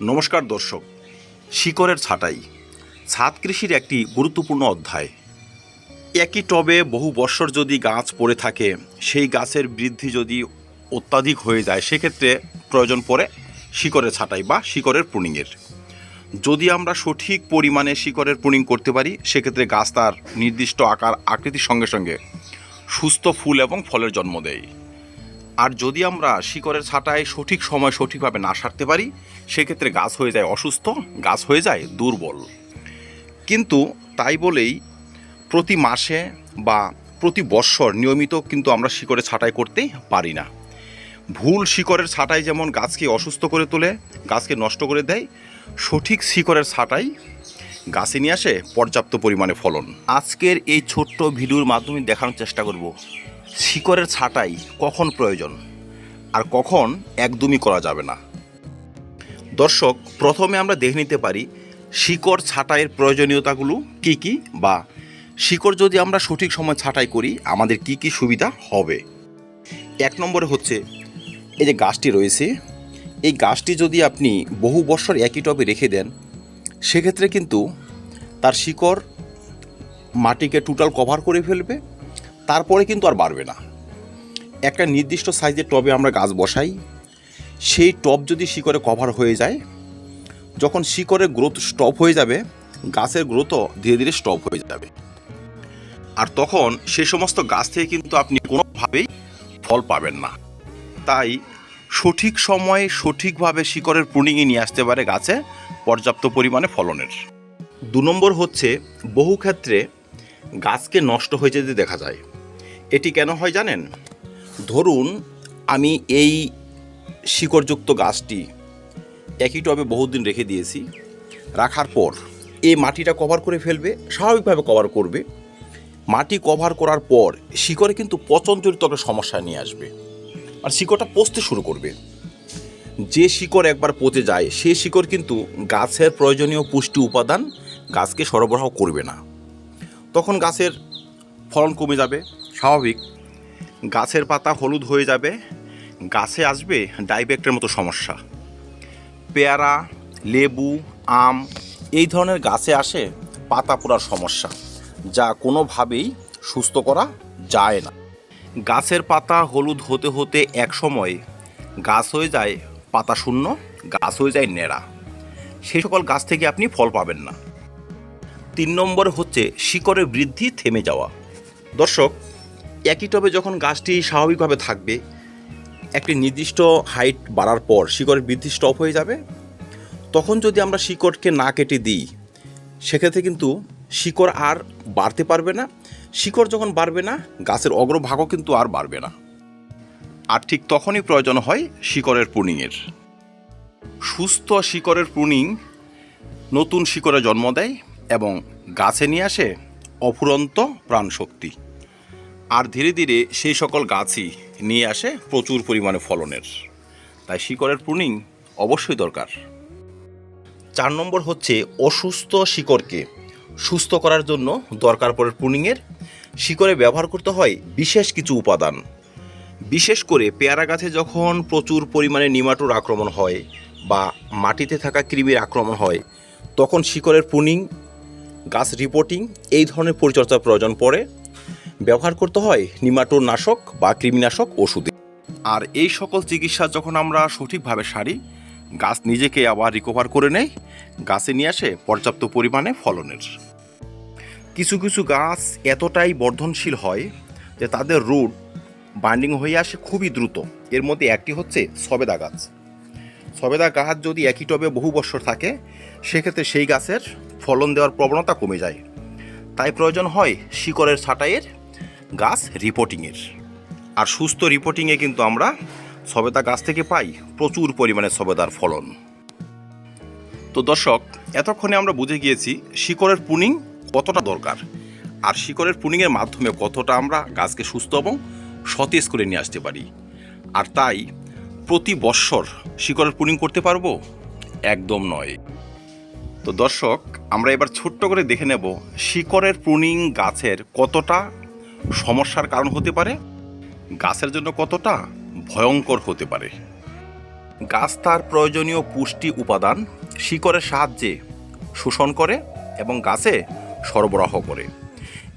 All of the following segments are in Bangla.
নমস্কার দর্শক, শিকড়ের ছাঁটাই ছাদ কৃষির একটি গুরুত্বপূর্ণ অধ্যায়। একই টবে বহু বৎসর যদি গাছ পড়ে থাকে, সেই গাছের বৃদ্ধি যদি অত্যাধিক হয়ে যায়, সেক্ষেত্রে প্রয়োজন পড়ে শিকড়ের ছাঁটাই বা শিকড়ের প্রুনিংয়ের যদি আমরা সঠিক পরিমাণে শিকড়ের প্রুনিং করতে পারি, সেক্ষেত্রে গাছ তার নির্দিষ্ট আকার আকৃতির সঙ্গে সঙ্গে সুস্থ ফুল এবং ফলের জন্ম দেয়। আর যদি আমরা শিকড়ের ছাঁটাই সঠিক সময় সঠিকভাবে না সারতে পারি, সেক্ষেত্রে গাছ হয়ে যায় অসুস্থ, গাছ হয়ে যায় দুর্বল। কিন্তু তাই বলেই প্রতি মাসে বা প্রতি বৎসর নিয়মিত কিন্তু আমরা শিকড়ে ছাঁটাই করতে পারি না। ভুল শিকড়ের ছাঁটাই যেমন গাছকে অসুস্থ করে তোলে, গাছকে নষ্ট করে দেয়, সঠিক শিকড়ের ছাঁটাই গাছে নিয়ে আসে পর্যাপ্ত পরিমাণে ফলন। আজকের এই ছোট্ট ভিডিওর মাধ্যমে দেখানোর চেষ্টা করব। শিকড়ের ছাঁটাই কখন প্রয়োজন? আর কখন একদমই করা যাবে না? দর্শক, প্রথমে আমরা দেখে নিতে পারি শিকড় ছাঁটাইয়ের প্রয়োজনীয়তাগুলো কি কি বা শিকড় যদি আমরা সঠিক সময় ছাঁটাই করি, আমাদের কি কি সুবিধা হবে? এক নম্বরে হচ্ছে, এই যে গাছটি রয়েছে, এই গাছটি যদি আপনি বহু বছর একই টবে রেখে দেন, সেক্ষেত্রে কিন্তু তার শিকড় মাটিকে টোটাল কভার করে ফেলবে তারপরে কিন্তু আর বাড়বে না। একটা নির্দিষ্ট সাইজের টবে আমরা গাছ বসাই, সেই টব যদি শিকড়ে কভার হয়ে যায়, যখন শিকড়ের গ্রোথ স্টপ হয়ে যাবে, গাছের গ্রোথও ধীরে ধীরে স্টপ হয়ে যাবে। আর তখন সে সমস্ত গাছ থেকে কিন্তু আপনি কোনোভাবেই ফল পাবেন না। তাই সঠিক সময়ে সঠিকভাবে শিকড়ের প্রুনিংয়ে নিয়ে আসতে পারে গাছে পর্যাপ্ত পরিমাণে ফলনের। দু নম্বর হচ্ছে বহু ক্ষেত্রে গাছকে নষ্ট হয়ে যেতে দেখা যায়। এটি কেন হয় জানেন? ধরুন, আমি এই শিকড়যুক্ত গাছটি একই টবে বহুদিন রেখে দিয়েছি, রাখার পর এই মাটিটা কভার করে ফেলবে, স্বাভাবিকভাবে কভার করবে। মাটি কভার করার পর শিকড়ে কিন্তু পচনজনিত একটা সমস্যা নিয়ে আসবে। আর শিকড়টা পচতে শুরু করবে। যে শিকড় একবার পচে যায় সেই শিকড় কিন্তু গাছের প্রয়োজনীয় পুষ্টি উপাদান গাছকে সরবরাহ করবে না। তখন গাছের ফলন কমে যাবে স্বাভাবিক। গাছের পাতা হলুদ হয়ে যাবে, গাছে আসবে ডাইবেক্টের মতো সমস্যা। পেয়ারা, লেবু, আম এই ধরনের গাছে আসে পাতা পোড়ার সমস্যা, যা কোনোভাবেই সুস্থ করা যায় না। গাছের পাতা হলুদ হতে হতে এক সময় গাছ হয়ে যায় পাতা শূন্য, গাছ হয়ে যায় নেড়া সেই সকল গাছ থেকে আপনি ফল পাবেন না। তিন নম্বর হচ্ছে শিকড়ের বৃদ্ধি থেমে যাওয়া। দর্শক একই টবে যখন গাছটি স্বাভাবিকভাবে থাকবে, একটি নির্দিষ্ট হাইট বাড়ার পর শিকড়ের বৃদ্ধি স্টপ হয়ে যাবে। তখন যদি আমরা শিকড়কে না কেটে দিই, সেক্ষেত্রে কিন্তু শিকড় আর বাড়তে পারবে না। শিকড় যখন বাড়বে না, গাছের অগ্রভাগও কিন্তু আর বাড়বে না। আর ঠিক তখনই প্রয়োজন হয় শিকড়ের প্রুনিংয়ের সুস্থ শিকড়ের প্রুনিং নতুন শিকড়ে জন্ম দেয় এবং গাছে নিয়ে আসে অফুরন্ত প্রাণশক্তি। আর ধীরে ধীরে সেই সকল গাছই নিয়ে আসে প্রচুর পরিমাণে ফলনের। তাই শিকড়ের প্রুনিং অবশ্যই দরকার। চার নম্বর হচ্ছে অসুস্থ শিকড়কে সুস্থ করার জন্য দরকার পড়ে প্রুনিংয়ের শিকড়ে ব্যবহার করতে হয় বিশেষ কিছু উপাদান। বিশেষ করে পেয়ারা গাছে যখন প্রচুর পরিমাণে নিমাটোর আক্রমণ হয় বা মাটিতে থাকা কৃমির আক্রমণ হয়, তখন শিকড়ের প্রুনিং গাছ রিপোর্টিং এই ধরনের পরিচর্যার প্রয়োজন পড়ে। ব্যবহার করতে হয় নিমাটোর নাশক বা কৃমিনাশক ওষুধে। আর এই সকল চিকিৎসা যখন আমরা সঠিকভাবে সারি, গাছ নিজেকে আবার রিকভার করে নেয় গাছে নিয়ে আসে পর্যাপ্ত পরিমাণে ফলনের। কিছু কিছু গাছ এতটাই বর্ধনশীল হয় যে তাদের রুট বাইন্ডিং হয়ে আসে খুবই দ্রুত। এর মধ্যে একটি হচ্ছে সবেদা গাছ। সবেদা গাছ যদি একই টবে বহু বছর থাকে, সেক্ষেত্রে সেই গাছের ফলন দেওয়ার প্রবণতা কমে যায়। তাই প্রয়োজন হয় শিকড়ের ছাঁটাইয়ের গাছ রিপোর্টিংয়ের আর সুস্থ রিপোর্টিংয়ে কিন্তু আমরা সবেদা গাছ থেকে পাই প্রচুর পরিমাণে সবেদার ফলন। তো দর্শক, এতক্ষণে আমরা বুঝে গিয়েছি শিকড়ের পুনিং কতটা দরকার আর শিকড়ের পুনিংয়ের মাধ্যমে কতটা আমরা গাছকে সুস্থ এবং সতেজ করে নিয়ে আসতে পারি। আর তাই প্রতি বৎসর শিকড়ের পুনিং করতে পারব? একদম নয়। তো দর্শক, আমরা এবার ছোট্ট করে দেখে নেব শিকড়ের প্রুনিং গাছের কতটা সমস্যার কারণ হতে পারে, গাছের জন্য কতটা ভয়ঙ্কর হতে পারে। গাছ তার প্রয়োজনীয় পুষ্টি উপাদান শিকড়ের সাহায্যে শোষণ করে এবং গাছে সরবরাহ করে।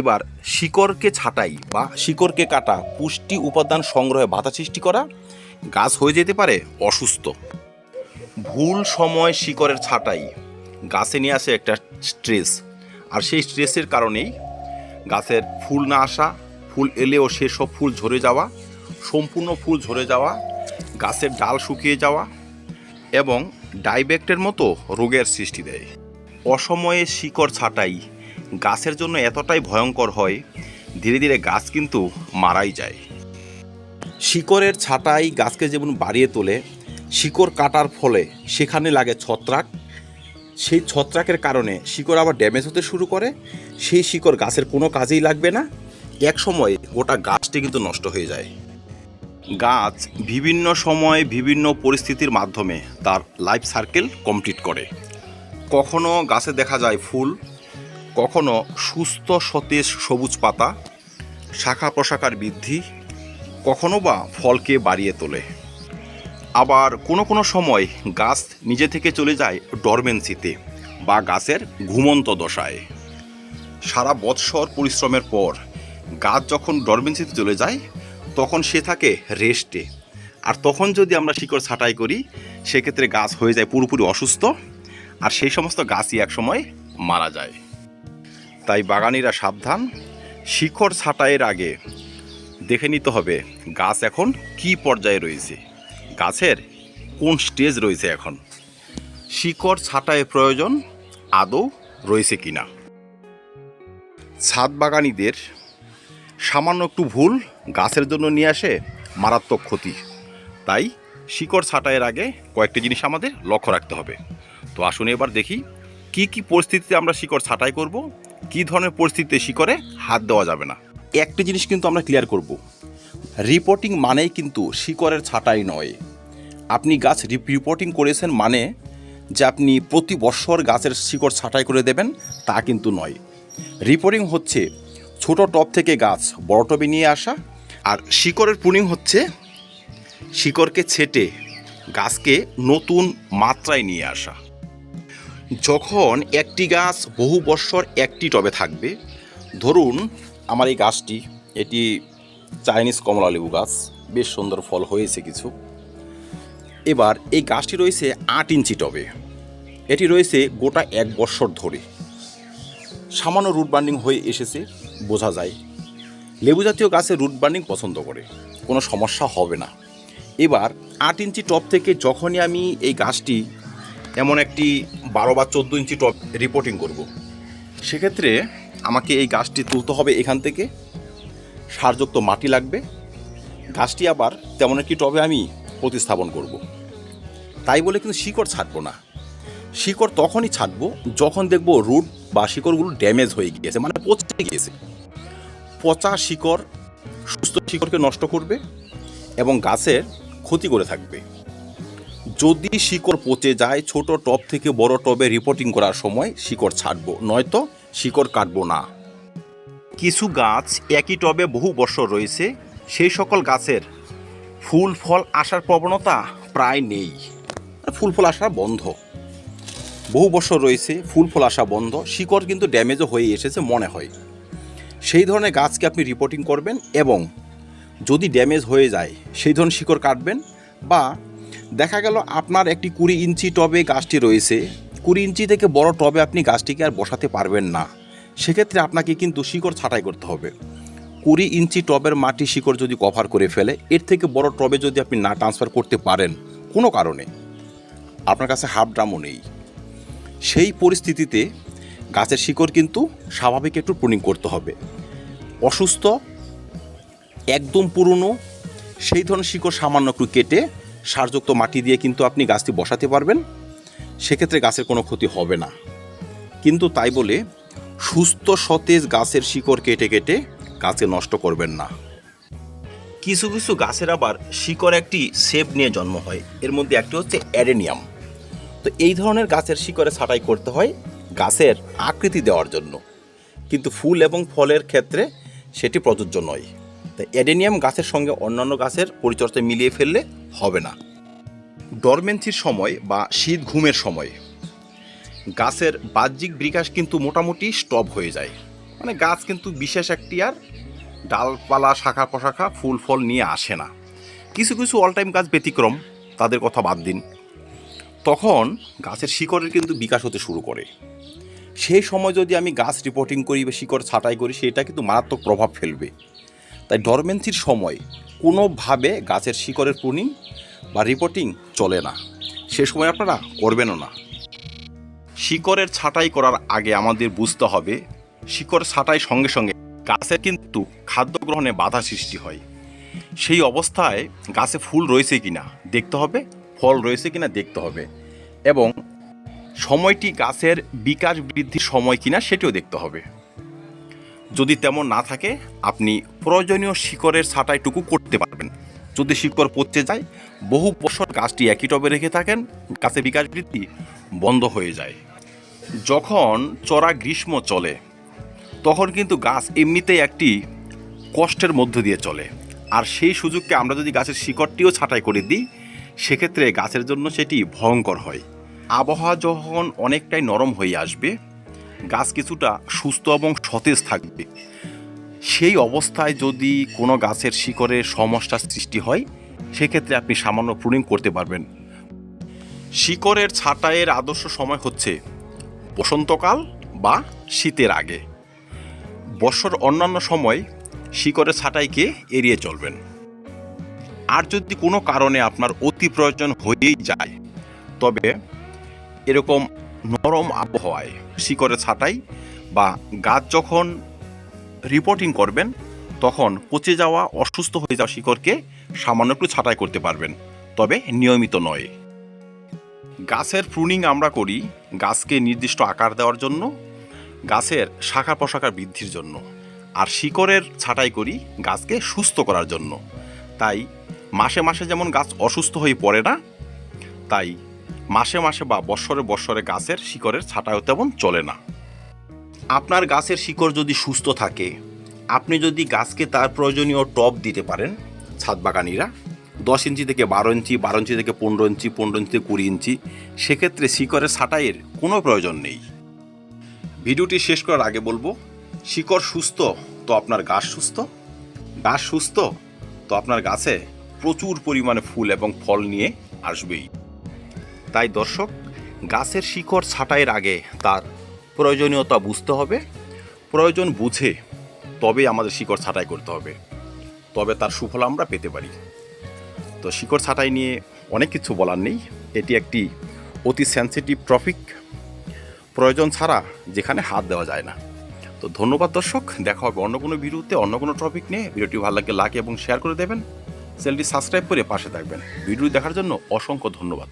এবার শিকড়কে ছাঁটাই বা শিকড়কে কাটা পুষ্টি উপাদান সংগ্রহে বাধা সৃষ্টি করা গাছ হয়ে যেতে পারে অসুস্থ। ভুল সময় শিকড়ের ছাঁটাই গাছে নিয়ে আসে একটা স্ট্রেস, আর সেই স্ট্রেসের কারণেই গাছের ফুল না আসা, ফুল এলেও সেসব ফুল ঝরে যাওয়া, সম্পূর্ণ ফুল ঝরে যাওয়া, গাছের ডাল শুকিয়ে যাওয়া এবং ডাইব্যাক্টের মতো রোগের সৃষ্টি দেয়। অসময়ে শিকড় ছাঁটাই গাছের জন্য এতটাই ভয়ঙ্কর হয়, ধীরে ধীরে গাছ কিন্তু মারাই যায়। শিকড়ের ছাঁটাই গাছকে যেমন বাড়িয়ে তোলে, শিকড় কাটার ফলে সেখানে লাগে ছত্রাক সেই ছত্রাকের কারণে শিকড় আবার ড্যামেজ হতে শুরু করে। সেই শিকড় গাছের কোনো কাজেই লাগবে না। এক সময় গোটা গাছটি কিন্তু নষ্ট হয়ে যায়। গাছ বিভিন্ন সময় বিভিন্ন পরিস্থিতির মাধ্যমে তার লাইফ সার্কেল কমপ্লিট করে। কখনো গাছে দেখা যায় ফুল, কখনো সুস্থ সতেজ সবুজ পাতা, শাখা প্রশাখার বৃদ্ধি, কখনো বা ফলকে বাড়িয়ে তোলে। আবার কোনো কোনো সময় গাছ নিজে থেকে চলে যায় ডরমেন্সিতে বা গাছের ঘুমন্ত দশায়। সারা বৎসর পরিশ্রমের পর গাছ যখন ডরমেন্সিতে চলে যায়, তখন সে থাকে রেস্টে। আর তখন যদি আমরা শিকড় ছাঁটাই করি, সেক্ষেত্রে গাছ হয়ে যায় পুরোপুরি অসুস্থ, আর সেই সমস্ত গাছই একসময় মারা যায়। তাই বাগানিরা সাবধান, শিকড় ছাঁটাইয়ের আগে দেখে নিতে হবে গাছ এখন কি পর্যায়ে রয়েছে। গাছের কোন স্টেজ রয়েছে এখন? শিকড় ছাঁটাই প্রয়োজন, আদৌ রয়েছে কিনা? ছাদ বাগানিদের সামান্য একটু ভুল গাছের জন্য নিয়ে আসে মারাত্মক ক্ষতি। তাই শিকড় ছাঁটাইয়ের আগে কয়েকটি জিনিস আমাদের লক্ষ্য রাখতে হবে। তো আসুন এবার দেখি, কি কি পরিস্থিতিতে আমরা শিকড় ছাঁটাই করব? কি ধরনের পরিস্থিতিতে শিকড়ে হাত দেওয়া যাবে না? একটি জিনিস কিন্তু আমরা ক্লিয়ার করব। রিপোর্টিং মানেই কিন্তু শিকড়ের ছাঁটাই নয়। আপনি গাছ রিপোর্টিং করেছেন মানে যে আপনি প্রতি বছর গাছের শিকড় ছাঁটাই করে দেবেন, তা কিন্তু নয়। রিপোর্টিং হচ্ছে ছোট টব থেকে গাছ বড় টবে নিয়ে আসা, আর শিকড়ের পুনিং হচ্ছে শিকড়কে ছেটে গাছকে নতুন মাত্রায় নিয়ে আসা। যখন একটি গাছ বহু বৎসর একটি টবে থাকবে, ধরুন আমার এই গাছটি, এটি চাইনিজ কমলা লেবু গাছ। বেশ সুন্দর ফল হয়েছে কিছু। এবার এই গাছটি রয়েছে আট ইঞ্চি টবে। এটি রয়েছে গোটা এক বৎসর ধরে। সামান্য রুট বার্নিং হয়ে এসেছে, বোঝা যায়। লেবু জাতীয় গাছে রুট বার্নিং পছন্দ করে, কোনো সমস্যা হবে না। এবার আট ইঞ্চি টপ থেকে যখনই আমি এই গাছটি এমন একটি বারো বা চোদ্দ ইঞ্চি টপ রিপোর্টিং করব। সেক্ষেত্রে আমাকে এই গাছটি তুলতে হবে এখান থেকে। সারযুক্ত মাটি লাগবে। গাছটি আবার তেমন একটি টবে আমি প্রতিস্থাপন করব। তাই বলে কিন্তু শিকড় ছাড়বো না। শিকড় তখনই ছাড়বো যখন দেখব রুট বা শিকড়গুলো ড্যামেজ হয়ে গিয়েছে মানে পচে গিয়েছে। পচা শিকড় সুস্থ শিকড়কে নষ্ট করবে এবং গাছের ক্ষতি করে থাকবে। যদি শিকড় পচে যায়, ছোট টব থেকে বড় টবে রিপোর্টিং করার সময় শিকড় ছাড়বো নয়তো শিকড় কাটবো না। কিছু গাছ একই টবে বহু বছর রয়েছে, সেই সকল গাছের ফুল, ফল আসার প্রবণতা প্রায় নেই। ফুল, ফল আসা বন্ধ। বহু বছর রয়েছে ফুল, ফল আসা বন্ধ। শিকড় কিন্তু ড্যামেজও হয়ে এসেছে মনে হয়। সেই ধরনের গাছকে আপনি রিপোর্টিং করবেন এবং যদি ড্যামেজ হয়ে যায়, সেই ধরনের শিকড় কাটবেন বা দেখা গেল আপনার একটি কুড়ি ইঞ্চি টবে গাছটি রয়েছে, কুড়ি ইঞ্চি থেকে বড় টবে আপনি গাছটিকে আর বসাতে পারবেন না। সেক্ষেত্রে আপনাকে কিন্তু শিকড় ছাঁটাই করতে হবে। কুড়ি ইঞ্চি টবের মাটি শিকড় যদি কভার করে ফেলে, এর থেকে বড় টবে যদি আপনি না ট্রান্সফার করতে পারেন, কোনো কারণে। আপনার কাছে হাফ ড্রামও নেই। সেই পরিস্থিতিতে গাছের শিকড় কিন্তু স্বাভাবিক একটু প্রুনিং করতে হবে। অসুস্থ, একদম পুরনো, সেই ধরনের শিকড় সামান্য একটু কেটে সারযুক্ত মাটি দিয়ে কিন্তু আপনি গাছটি বসাতে পারবেন। সেক্ষেত্রে গাছের কোনো ক্ষতি হবে না। কিন্তু তাই বলে সুস্থ সতেজ গাছের শিকড় কেটে কেটে গাছে নষ্ট করবেন না। কিছু কিছু গাছের আবার শিকড় একটি শেপ নিয়ে জন্ম হয়। এর মধ্যে একটি হচ্ছে অ্যাডেনিয়াম তো এই ধরনের গাছের শিকড়ে ছাঁটাই করতে হয় গাছের আকৃতি দেওয়ার জন্য। কিন্তু ফুল এবং ফলের ক্ষেত্রে সেটি প্রযোজ্য নয়। তাই অ্যাডেনিয়াম গাছের সঙ্গে অন্যান্য গাছের পরিচর্যা মিলিয়ে ফেললে হবে না। ডরমেন্সির সময় বা শীত ঘুমের সময় গাছের বাহ্যিক বিকাশ কিন্তু মোটামুটি স্টপ হয়ে যায়। মানে গাছ কিন্তু বিশেষ একটি আর ডালপালা, শাখা প্রশাখা, ফুল ফল নিয়ে আসে না। কিছু কিছু অল টাইম গাছ ব্যতিক্রম, তাদের কথা বাদ দিন। তখন গাছের শিকড়ের কিন্তু বিকাশ হতে শুরু করে। সেই সময় যদি আমি গাছ রিপোর্টিং করি বা শিকড় ছাঁটাই করি, সেটা কিন্তু মারাত্মক প্রভাব ফেলবে। তাই ডরমেন্সির সময় কোনোভাবে গাছের শিকড়ের প্রুনিং বা রিপোর্টিং চলে না। সে সময় আপনারা করবেনও না। শিকড়ের ছাঁটাই করার আগে আমাদের বুঝতে হবে, শিকড় ছাঁটাই সঙ্গে সঙ্গে গাছের কিন্তু খাদ্য গ্রহণে বাধা সৃষ্টি হয়। সেই অবস্থায় গাছে ফুল রয়েছে কিনা দেখতে হবে, ফল রয়েছে কি না দেখতে হবে এবং সময়টি গাছের বিকাশ বৃদ্ধির সময় কিনা সেটিও দেখতে হবে। যদি তেমন না থাকে, আপনি প্রয়োজনীয় শিকড়ের ছাঁটাইটুকু করতে পারবেন। যদি শিকড় পচে যায়, বহু বছর গাছটি একই টবে রেখে থাকেন গাছে বিকাশ বৃদ্ধি বন্ধ হয়ে যায়। যখন চড়া গ্রীষ্ম চলে, তখন কিন্তু গাছ এমনিতেই একটি কষ্টের মধ্য দিয়ে চলে। আর সেই সুযোগকে আমরা যদি গাছের শিকড়টিও ছাঁটাই করে দিই, সেক্ষেত্রে গাছের জন্য সেটি ভয়ঙ্কর হয়। আবহাওয়া যখন অনেকটাই নরম হয়ে আসবে, গাছ কিছুটা সুস্থ এবং সতেজ থাকবে। সেই অবস্থায় যদি কোনো গাছের শিকড়ে সমস্যার সৃষ্টি হয়, সেক্ষেত্রে আপনি সামান্য প্রুনিং করতে পারবেন। শিকড়ের ছাঁটাইয়ের আদর্শ সময় হচ্ছে বসন্তকাল বা শীতের আগে। বর্ষর অন্যান্য সময় শিকড়ের ছাঁটাইকে এড়িয়ে চলবেন। আর যদি কোনো কারণে আপনার অতি প্রয়োজন হয়েই যায়, তবে এরকম নরম আবহাওয়ায় শিকড়ের ছাঁটাই বা গাছ যখন রিপোর্টিং করবেন, তখন পচে যাওয়া, অসুস্থ হয়ে যাওয়া শিকড়কে সামান্য একটু ছাঁটাই করতে পারবেন। তবে নিয়মিত নয়। গাছের প্রুনিং আমরা করি গাছকে নির্দিষ্ট আকার দেওয়ার জন্য, গাছের শাখা প্রশাখার বৃদ্ধির জন্য, আর শিকড়ের ছাঁটাই করি গাছকে সুস্থ করার জন্য। তাই মাসে মাসে যেমন গাছ অসুস্থ হয়ে পড়ে না, তাই মাসে মাসে বা বৎসরে বৎসরে গাছের শিকড়ের ছাঁটাইও তেমন চলে না। আপনার গাছের শিকড় যদি সুস্থ থাকে, আপনি যদি গাছকে তার প্রয়োজনীয় টব দিতে পারেন ছাদ বাগানিরা দশ ইঞ্চি থেকে বারো ইঞ্চি বারো ইঞ্চি থেকে পনেরো ইঞ্চি পনেরো ইঞ্চি থেকে কুড়ি ইঞ্চি, সেক্ষেত্রে শিকড়ের ছাঁটাইয়ের কোনো প্রয়োজন নেই। ভিডিওটি শেষ করার আগে বলব, শিকড় সুস্থ, তো আপনার গাছ সুস্থ। গাছ সুস্থ, তো আপনার গাছে প্রচুর পরিমাণে ফুল এবং ফল নিয়ে আসবেই। তাই দর্শক, গাছের শিকড় ছাঁটাইয়ের আগে তার প্রয়োজনীয়তা বুঝতে হবে। প্রয়োজন বুঝে তবে আমাদের শিকড় ছাঁটাই করতে হবে। তবে তার সুফল আমরা পেতে পারি। তো শিকড় ছাঁটাই নিয়ে অনেক কিছু বলার নেই। এটি একটি অতি সেন্সিটিভ টপিক প্রয়োজন ছাড়া যেখানে হাত দেওয়া যায় না। তো ধন্যবাদ দর্শক, দেখা হবে অন্য কোনো ভিডিওতে, অন্য কোনো টপিক নিয়ে। ভিডিওটি ভালো লাগে লাইক এবং শেয়ার করে দেবেন। চ্যানেলটি সাবস্ক্রাইব করে পাশে থাকবেন। ভিডিও দেখার জন্য অসংখ্য ধন্যবাদ।